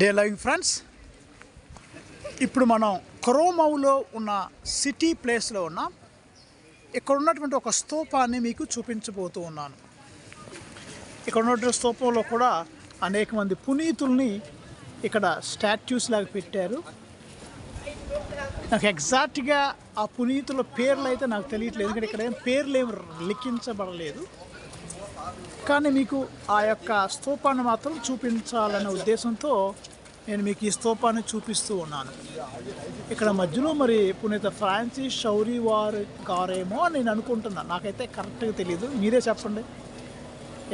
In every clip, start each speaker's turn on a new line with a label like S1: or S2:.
S1: Day loving friends. ఇప్పుడు మనం క్రోమౌలో ఉన్న సిటీ ప్లేస్లో ఉన్న. ఇక్కడ ఉన్నటువంటి ఒక స్తూపాన్ని మీకు చూపించబోతూ ఉన్నాను. ఇక్కడ ఉన్నటువంటి స్తూపంలో కూడా అనేక మంది పునీతుల్ని ఇక్కడ స్టాట్యూస్ లాగా పెట్టారు. నాకు ఎగ్జాక్ట్గా ఆ పునీతుల పేర్లు అయితే నాకు తెలియట్లేదు. ఎందుకంటే ఇక్కడ ఏం పేర్లు ఏమి లిఖించబడలేదు. కానీ మీకు ఆ యొక్క స్తూపాన్ని మాత్రం చూపించాలనే ఉద్దేశంతో నేను మీకు ఈ స్తూపాన్ని చూపిస్తూ ఉన్నాను. ఇక్కడ మధ్యలో మరి పునీత ఫ్రాన్సిస్ షౌరీ వారి కారేమో అని నేను అనుకుంటున్నాను. నాకైతే కరెక్ట్గా తెలియదు మీరే చెప్పండి.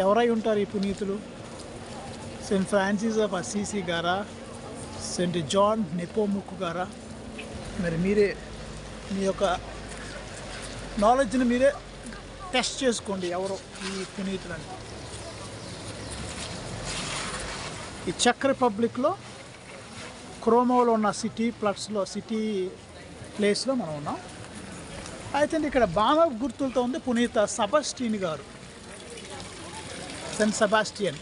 S1: ఎవరై ఉంటారు ఈ పునీతులు? సెయింట్ ఫ్రాన్సిస్ ఆఫ్ అసీసీ గారా? సెయింట్ జాన్ నెపోముక్ గారా? మరి మీరే మీ యొక్క నాలెడ్జ్ని మీరే టెస్ట్ చేసుకోండి ఎవరు ఈ పునీతులని. ఈ చెక్ రిపబ్లిక్లో క్రోమోలో ఉన్న సిటీ ప్లట్స్లో సిటీ ప్లేస్లో మనం ఉన్నాం. అయితే ఇక్కడ బాణ గుర్తులతో ఉంది పునీత సబాస్టియన్ గారు. Cent Sebastian.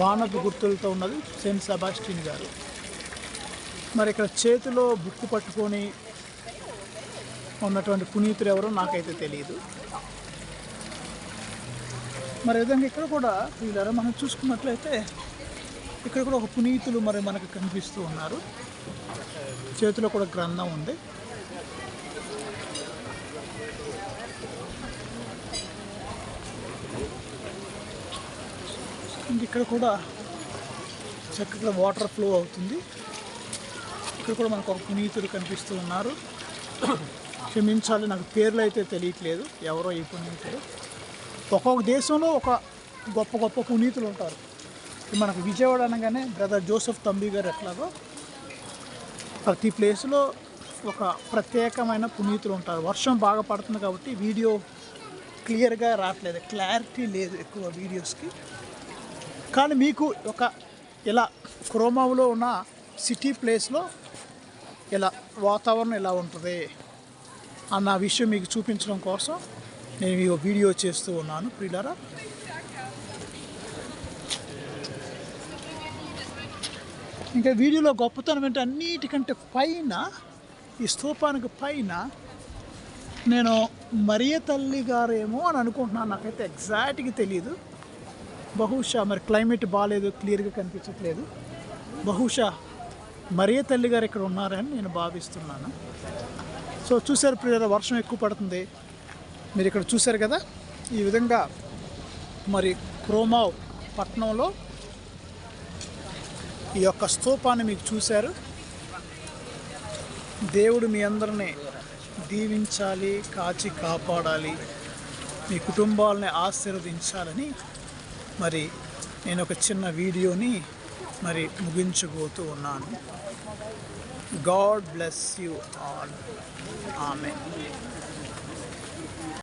S1: బాణపు గుర్తులతో ఉన్నది సెంట్ సబాస్టిన్ గారు. మరి ఇక్కడ చేతిలో బుక్కు పట్టుకొని ఉన్నటువంటి పునీతులు ఎవరో నాకైతే తెలియదు మరి విధంగా ఇక్కడ కూడా వీళ్ళారా మనం చూసుకున్నట్లయితే ఇక్కడ కూడా ఒక పునీతులు మరి మనకు కనిపిస్తూ ఉన్నారు. చేతిలో కూడా గ్రంథం ఉంది. ఇంక ఇక్కడ కూడా చక్కగా వాటర్ ఫ్లో అవుతుంది. ఇక్కడ కూడా మనకు ఒక పునీతులు కనిపిస్తూ ఉన్నారు. క్షమించాలి నాకు పేర్లు అయితే తెలియట్లేదు. ఎవరో ఈ పునీతుడు ఒక్కొక్క దేశంలో ఒక గొప్ప గొప్ప పునీతులు ఉంటారు. మనకు విజయవాడ అనగానే బ్రదర్ జోసెఫ్ తంబి గారు ఎట్లాగో ప్రతి ప్లేస్లో ఒక ప్రత్యేకమైన పునీతులు ఉంటారు. వర్షం బాగా పడుతుంది కాబట్టి వీడియో క్లియర్గా రావట్లేదు. క్లారిటీ లేదు ఎక్కువ వీడియోస్కి. కానీ మీకు ఒక ఇలా క్రోమాలో ఉన్న సిటీ ప్లేస్లో ఇలా వాతావరణం ఎలా ఉంటుంది అన్న విషయం మీకు చూపించడం కోసం నేను ఈ వీడియో చేస్తూ ఉన్నాను ప్రియులారా. ఇంకా వీడియోలో గొప్పతనం ఏంటి? అన్నిటికంటే పైన ఈ స్థూపానికి పైన నేను మరియ తల్లి గారేమో అని అనుకుంటున్నాను. నాకైతే ఎగ్జాక్ట్గా తెలియదు బహుశా మరి క్లైమేట్ బాగాలేదు క్లియర్గా కనిపించట్లేదు. బహుశా మరియ తల్లి గారు ఇక్కడ ఉన్నారని నేను భావిస్తున్నాను. సో చూశారు ప్రియర వర్షం ఎక్కువ పడుతుంది. మీరు ఇక్కడ చూశారు కదా ఈ విధంగా మరి క్రోమావ్ పట్టణంలో ఈ యొక్క స్తూపాన్ని మీకు చూశారు. దేవుడు మీ అందరినీ దీవించాలి కాచి కాపాడాలి మీ కుటుంబాలని ఆశీర్వదించాలని మరి నేను ఒక చిన్న వీడియోని మరి ముగించబోతూ ఉన్నాను. గాడ్ బ్లెస్ యూ ఆల్ ఆమె